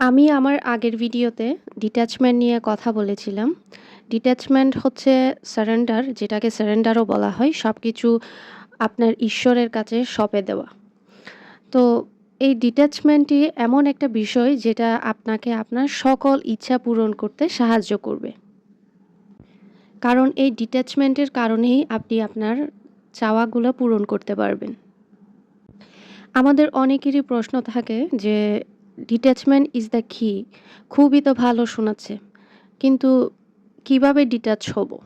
আমি আমার আগের ভিডিওতে ডিট্যাচমেন্ট নিয়ে কথা বলেছিলাম। ডিট্যাচমেন্ট হচ্ছে সারেন্ডার যেটাকে সারেন্ডারও বলা হয়। সব কিছু আপনার ঈশ্বরের কাছে সঁপে দেওয়া। তো এই ডিট্যাচমেন্টই এমন একটা বিষয় যেটা আপনাকে আপনার সকল ইচ্ছা পূরণ করতে সাহায্য করবে। কারণ এই ডিট্যাচমেন্টের কারণেই আপনি আপনার চাওয়াগুলো পূরণ করতে পারবেন। আমাদের অনেকেরই প্রশ্ন থাকে যে ডিট্যাচমেন্ট ইজ দ্য কি খুবই তো ভালো শোনাচ্ছে। কিন্তু কীভাবে ডিট্যাচ হব?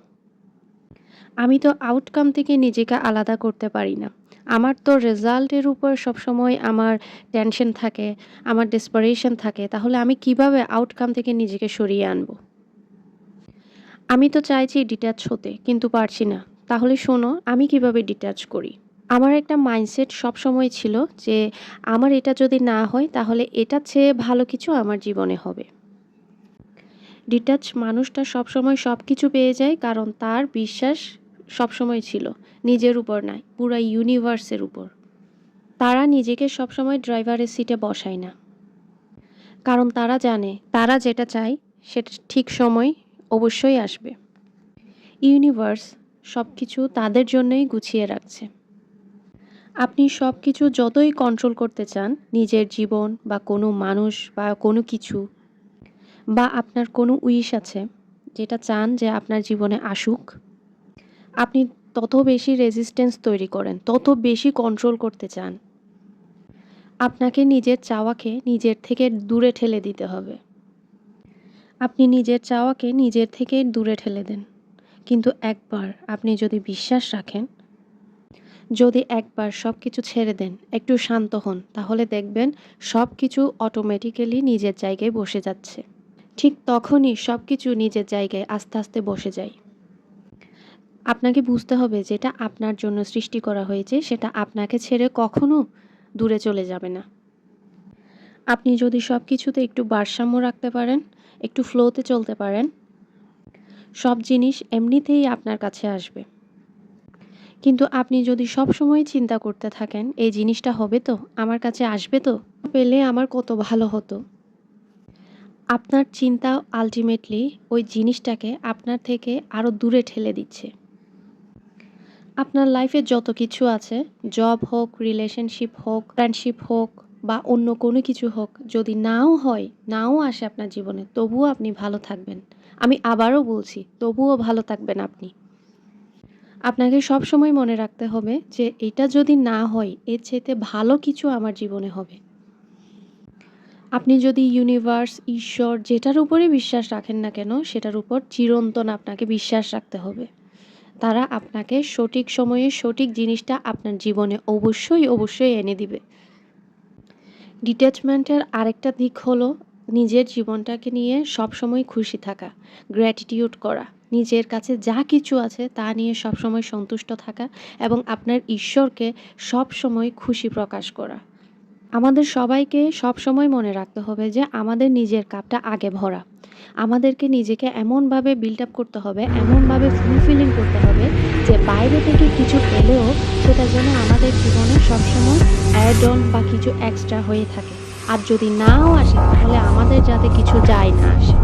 আমি তো আউটকাম থেকে নিজেকে আলাদা করতে পারি না। আমার তো রেজাল্টের উপর সবসময় আমার টেনশন থাকে, আমার ডেসপারেশন থাকে। তাহলে আমি কীভাবে আউটকাম থেকে নিজেকে সরিয়ে আনব? আমি তো চাইছি ডিট্যাচ হতে কিন্তু পারছি না। তাহলে শোনো আমি কীভাবে ডিট্যাচ করি। আমার একটা মাইন্ডসেট সবসময় ছিল যে আমার এটা যদি না হয় তাহলে এটা চেয়ে ভালো কিছু আমার জীবনে হবে। ডিটাচ মানুষটা সবসময় সবকিছু পেয়ে যায় কারণ তার বিশ্বাস সবসময় ছিল নিজের উপর নয়, পুরো ইউনিভার্সের উপর। তারা নিজেকে সবসময় ড্রাইভারের সিটে বসায় না। কারণ তারা জানে তারা যেটা চায় সেটা ঠিক সময় অবশ্যই আসবে। ইউনিভার্স সব কিছু তাদের জন্যই গুছিয়ে রাখছে। আপনি সব কিছু যতই কন্ট্রোল করতে চান, নিজের জীবন বা কোনো মানুষ বা কোনো কিছু বা আপনার কোনো উইশ আছে যেটা চান যে আপনার জীবনে আসুক, আপনি তত বেশি রেজিস্ট্যান্স তৈরি করেন, তত বেশি কন্ট্রোল করতে চান। আপনাকে নিজের চাওয়াকে নিজের থেকে দূরে ঠেলে দিতে হবে। আপনি নিজের চাওয়াকে নিজের থেকে দূরে ঠেলে দেন। কিন্তু একবার আপনি যদি বিশ্বাস রাখেন, যদি একবার সব কিছু ছেড়ে দেন, একটু শান্ত হন, তাহলে দেখবেন সব কিছু অটোমেটিক্যালি নিজের জায়গায় বসে যাচ্ছে। ঠিক তখনই সব কিছু নিজের জায়গায় আস্তে, আস্তে বসে যায়। আপনাকে বুঝতে হবে যেটা আপনার জন্য সৃষ্টি করা হয়েছে সেটা আপনাকে ছেড়ে কখনো দূরে চলে যাবে না। আপনি যদি সব কিছুতে একটু ভারসাম্য রাখতে পারেন, একটু ফ্লোতে চলতে পারেন, সব জিনিস এমনিতেই আপনার কাছে আসবে। কিন্তু আপনি যদি সবসময় চিন্তা করতে থাকেন, এই জিনিসটা হবে তো? আমার কাছে আসবে তো? পেলে আমার কত ভালো হতো। আপনার চিন্তা আলটিমেটলি ওই জিনিসটাকে আপনার থেকে আরও দূরে ঠেলে দিচ্ছে। আপনার লাইফে যত কিছু আছে, জব হোক, রিলেশনশিপ হোক, ফ্রেন্ডশিপ হোক বা অন্য কোনো কিছু হোক, যদি নাও হয়, নাও আসে আপনার জীবনে, তবুও আপনি ভালো থাকবেন। আমি আবারও বলছি, তবুও ভালো থাকবেন আপনি। আপনাকে সবসময় মনে রাখতে হবে যে এটা যদি না হয়, এর চাইতে ভালো কিছু আমার জীবনে হবে। আপনি যদি ইউনিভার্স, ঈশ্বর যেটার উপরেই বিশ্বাস রাখেন না কেন, সেটার উপর চিরন্তন আপনাকে বিশ্বাস রাখতে হবে। তারা আপনাকে সঠিক সময়ে সঠিক জিনিসটা আপনার জীবনে অবশ্যই, অবশ্যই এনে দিবে। ডিট্যাচমেন্টের আরেকটা দিক হলো নিজের জীবনটাকে নিয়ে সবসময় খুশি থাকা, গ্র্যাটিটিউড করা। নিজের কাছে যা কিছু আছে তা নিয়ে সবসময় সন্তুষ্ট থাকা এবং আপনার ঈশ্বরকে সবসময় খুশি প্রকাশ করা। আমাদের সবাইকে সবসময় মনে রাখতে হবে যে আমাদের নিজের কাপটা আগে ভরা। আমাদেরকে নিজেকে এমনভাবে বিল্ড আপ করতে হবে, এমনভাবে ফুলফিলিং করতে হবে যে বাইরে থেকে কিছু পেলেও সেটা যেন আমাদের জীবনে সবসময় অ্যাড অন বা কিছু এক্সট্রা হয়ে থাকে। আর যদি নাও আসে তাহলে আমাদের যাতে কিছু যায় না আসে।